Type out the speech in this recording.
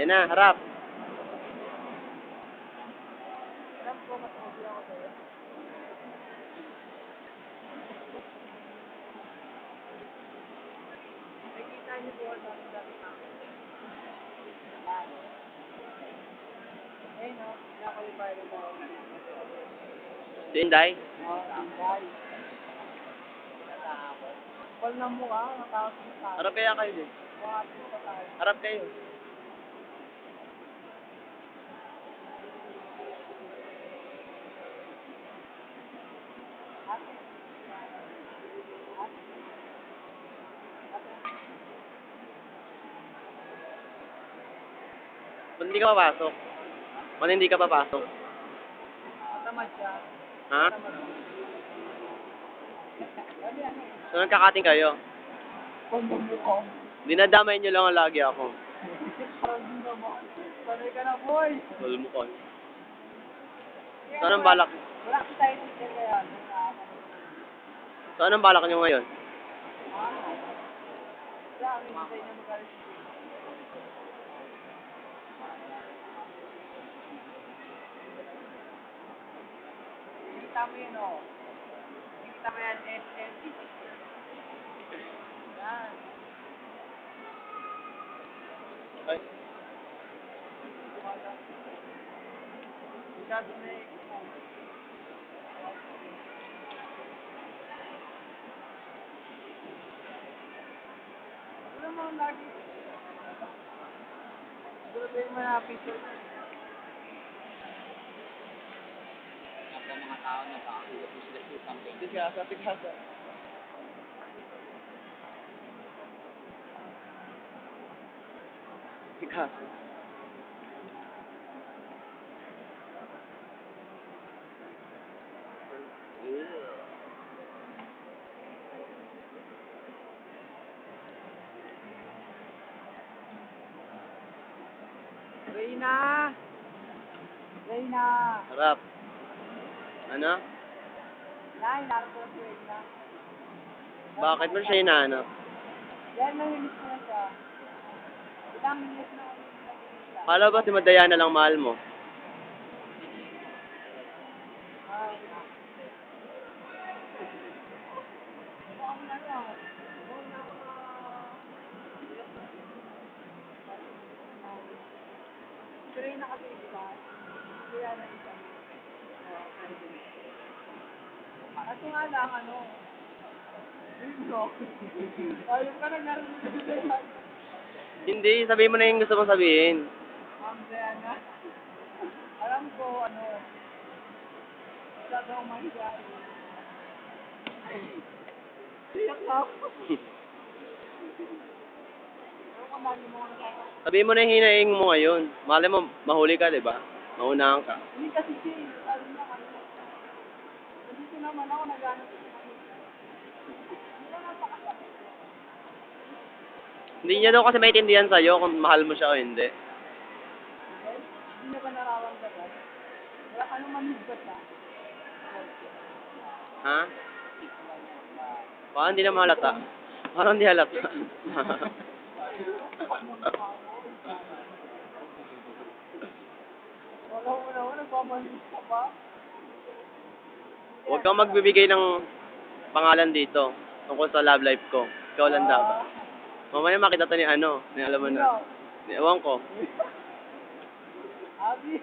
Yan na, harap. Ko, mas okay ako sa'yo. Nakikita niyo po ang dami dami na. Eh, no? Nakalipay rin ako. Si Inday. Oh, ang guys. Pal ng mukha, nakakot sa tayo. Harap kaya kayo din. Harap kayo. Ba't hindi ka papasok? Ba't hindi ka papasok? Matamad siya. Ha? So nagkakating kayo? Dinadamay niyo lang ang lagi ako. Sanay ka na, boy. Wala mo ko. So anong balak? Wala ko tayo dito kaya. So anong balak niyo ngayon? Kita mo yun, oh. Kita mo yan, SNC. Yan. Ay. Masyado na eh. Wala mo lagi. Siguro din mo na picture. mga tao na pakakita sila sa something. Tigasa, tigasa. Ikaw. Reyna! Reyna! Harap. Ano? Nay, narito na si Reyna. Bakit mo siya hinahanap? Yan, namilis ko na siya. Ilang minutes na siya. Kala ba si Madaya na lang mahal mo? Ay, na. Mukhang na lang. Mukhang na ako na- Si Reyna kasi isa. Kaya na isa. Kaso nga lang, ano, Bino. Ayaw ka na narinig ko Hindi, sabihin mo na yung gusto mong sabihin. Ma'am Diana. Alam ko, ano, masyado akong mahihain. Iyak na ako. Ano kung lagi mo ako nakaka- Sabihin mo na yung hinaing mo ngayon. Malay mo, mahuli ka, di ba? Maunahan ka. Hindi kasi si, ano na ano. Nandito naman ako, naghanap. Hindi niya daw kasi maintindihan sa'yo kung mahal mo siya o hindi. Hindi na ba nararamdaman? Wala ka nang manhigbat na. Ha? Parang hindi na mahalata. Parang hindi halata. Wala mo na, nagpamanhig ka pa. Huwag kang magbibigay ng pangalan dito tungkol sa love life ko. Ikaw lang dapat. Mamaya makita to ni ano, ni alam mo na. Ni ewan ko. Abi.